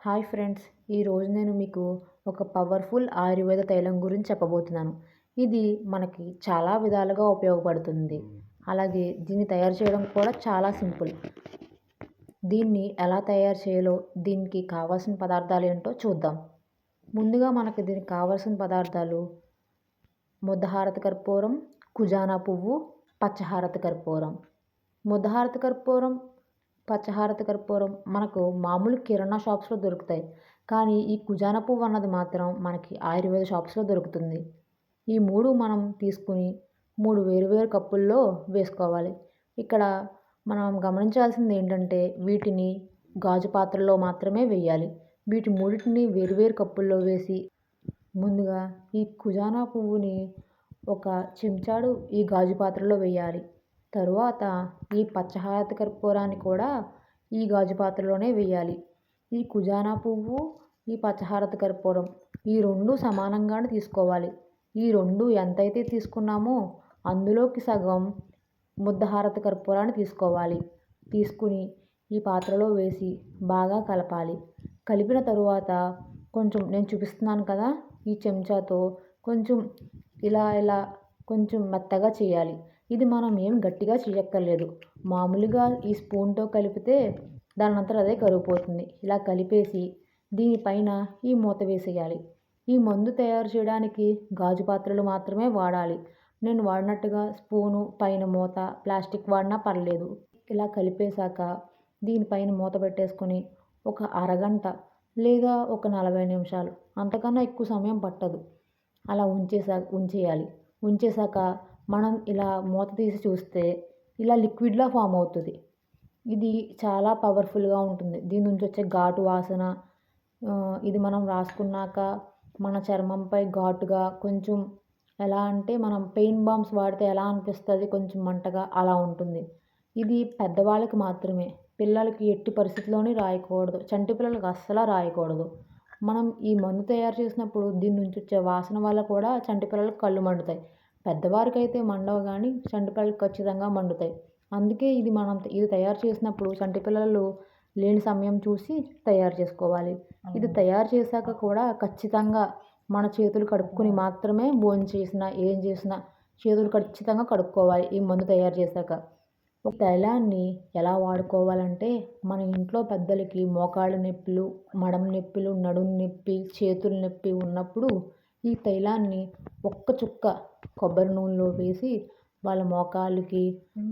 Hi friends ఈరోజు నేను మీకు ఒక పవర్ఫుల్ ఆయుర్వేద తైలం గురించి చెప్పబోతున్నాను. ఇది మనకి చాలా విధాలుగా ఉపయోగపడుతుంది. అలాగే దీన్ని తయారు చేయడం కూడా చాలా సింపుల్. దీన్ని ఎలా తయారు చేయాలో దీనికి కావాల్సిన పదార్థాలు ఏంటో చూద్దాం. ముందుగా మనకి దీనికి కావాల్సిన పదార్థాలు ముద్దహారత కర్పూరం కుజానా పువ్వు పచ్చహారత కర్పూరం. ముద్దహారత కర్పూరం పచ్చహారత కర్పూరం మనకు మామూలు కిరాణా షాప్స్లో దొరుకుతాయి. కానీ ఈ కుజాన పువ్వు అన్నది మాత్రం మనకి ఆయుర్వేద షాప్స్లో దొరుకుతుంది. ఈ మూడు మనం తీసుకుని మూడు వేరువేరు కప్పుల్లో వేసుకోవాలి. ఇక్కడ మనం గమనించాల్సింది ఏంటంటే వీటిని గాజు పాత్రలో మాత్రమే వేయాలి. వీటి మూడింటిని వేరువేరు కప్పుల్లో వేసి ముందుగా ఈ కుజానా పువ్వుని ఒక చెంచాడు ఈ గాజు పాత్రలో వేయాలి. తరువాత ఈ పచ్చహారత కర్పూరాన్ని కూడా ఈ గాజు పాత్రలోనే వేయాలి. ఈ కుజానా పువ్వు ఈ పచ్చహారత కర్పూరం ఈ రెండు సమానంగానే తీసుకోవాలి. ఈ రెండు ఎంతైతే తీసుకున్నామో అందులోకి సగం ముద్దహారత కర్పూరాన్ని తీసుకోవాలి. తీసుకుని ఈ పాత్రలో వేసి బాగా కలపాలి. కలిపిన తరువాత కొంచెం నేను చూపిస్తున్నాను కదా ఈ చెంచాతో కొంచెం ఇలా ఇలా కొంచెం మెత్తగా చేయాలి. ఇది మనం ఏం గట్టిగా చేయక్కర్లేదు. మామూలుగా ఈ స్పూన్తో కలిపితే దాని అదే కరిగిపోతుంది. ఇలా కలిపేసి దీనిపైన ఈ మూత వేసేయాలి. ఈ మందు తయారు చేయడానికి గాజు పాత్రలు మాత్రమే వాడాలి. నేను వాడినట్టుగా స్పూను పైన మూత ప్లాస్టిక్ వాడినా పర్లేదు. ఇలా కలిపేశాక దీనిపైన మూత పెట్టేసుకొని ఒక అరగంట లేదా ఒక నలభై నిమిషాలు అంతకన్నా ఎక్కువ సమయం పట్టదు. అలా ఉంచేసా ఉంచేయాలి. ఉంచేశాక మనం ఇలా మూత తీసి చూస్తే ఇలా లిక్విడ్లా ఫామ్ అవుతుంది. ఇది చాలా పవర్ఫుల్గా ఉంటుంది. దీని నుంచి వచ్చే ఘాటు వాసన ఇది మనం రాసుకున్నాక మన చర్మంపై ఘాటుగా కొంచెం ఎలా అంటే మనం పెయిన్ బామ్స్ వాడితే ఎలా అనిపిస్తుంది? కొంచెం మంటగా అలా ఉంటుంది. ఇది పెద్దవాళ్ళకి మాత్రమే. పిల్లలకి ఎట్టి పరిస్థితిలోని రాయకూడదు. చంటి పిల్లలకు అస్సలు రాయకూడదు. మనం ఈ మందు తయారు చేసినప్పుడు దీని నుంచి వచ్చే వాసన వల్ల కూడా చంటి పిల్లలకు కళ్ళు మండుతాయి. పెద్దవారికి అయితే మండవు కానీ చంటి పిల్లలకు ఖచ్చితంగా మండుతాయి. అందుకే ఇది మనం ఇది తయారు చేసినప్పుడు చంటి పిల్లలు లేని సమయం చూసి తయారు చేసుకోవాలి. ఇది తయారు చేశాక కూడా ఖచ్చితంగా మన చేతులు కడుక్కొని మాత్రమే భోజనం చేసినా ఏం చేసినా చేతులు ఖచ్చితంగా కడుక్కోవాలి ఈ మందు తయారు చేశాక. ఒక తైలాన్ని ఎలా వాడుకోవాలంటే మన ఇంట్లో పెద్దలకి మోకాళ్ళ నొప్పులు మడం నొప్పులు నడుము నొప్పి చేతుల నొప్పి ఉన్నప్పుడు ఈ తైలాన్ని ఒక్క చుక్క కొబ్బరి నూనెలో వేసి వాళ్ళ మోకాళ్ళకి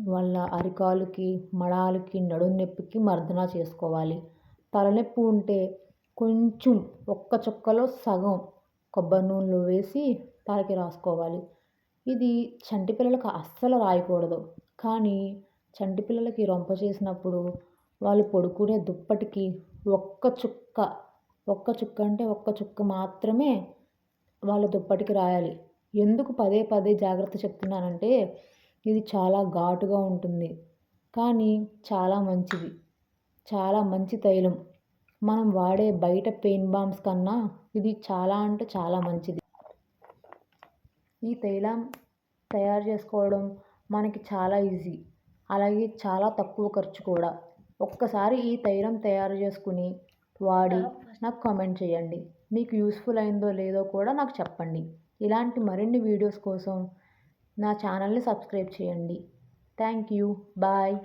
వాళ్ళ అరికాలకి మడాలకి నడుము నొప్పికి మర్దన చేసుకోవాలి. తలనొప్పి ఉంటే కొంచెం ఒక్క చుక్కలో సగం కొబ్బరి నూనెలో వేసి తలకి రాసుకోవాలి. ఇది చంటి పిల్లలకు అస్సలు రాయకూడదు. కానీ చంటి పిల్లలకి రొంప చేసినప్పుడు వాళ్ళు పడుకునే దుప్పటికి ఒక్క చుక్క ఒక్క చుక్క అంటే ఒక్క చుక్క మాత్రమే వాళ్ళ దుప్పటికి రాయాలి. ఎందుకు పదే పదే జాగ్రత్త చెప్తున్నానంటే ఇది చాలా ఘాటుగా ఉంటుంది. కానీ చాలా మంచిది. చాలా మంచి తైలం. మనం వాడే బయట పెయిన్ బామ్స్ కన్నా ఇది చాలా అంటే చాలా మంచిది. ఈ తైలం తయారు చేసుకోవడం మనకి చాలా ఈజీ. అలాగే చాలా తక్కువ ఖర్చు కూడా. ఒక్కసారి ఈ తైలం తయారు చేసుకుని వాడి నాకు కామెంట్ చేయండి. మీకు యూస్ఫుల్ అయిందో లేదో కూడా నాకు చెప్పండి. ఇలాంటి మరిన్ని వీడియోస్ కోసం నా ఛానల్ని సబ్స్క్రైబ్ చేయండి. Thank you. బాయ్.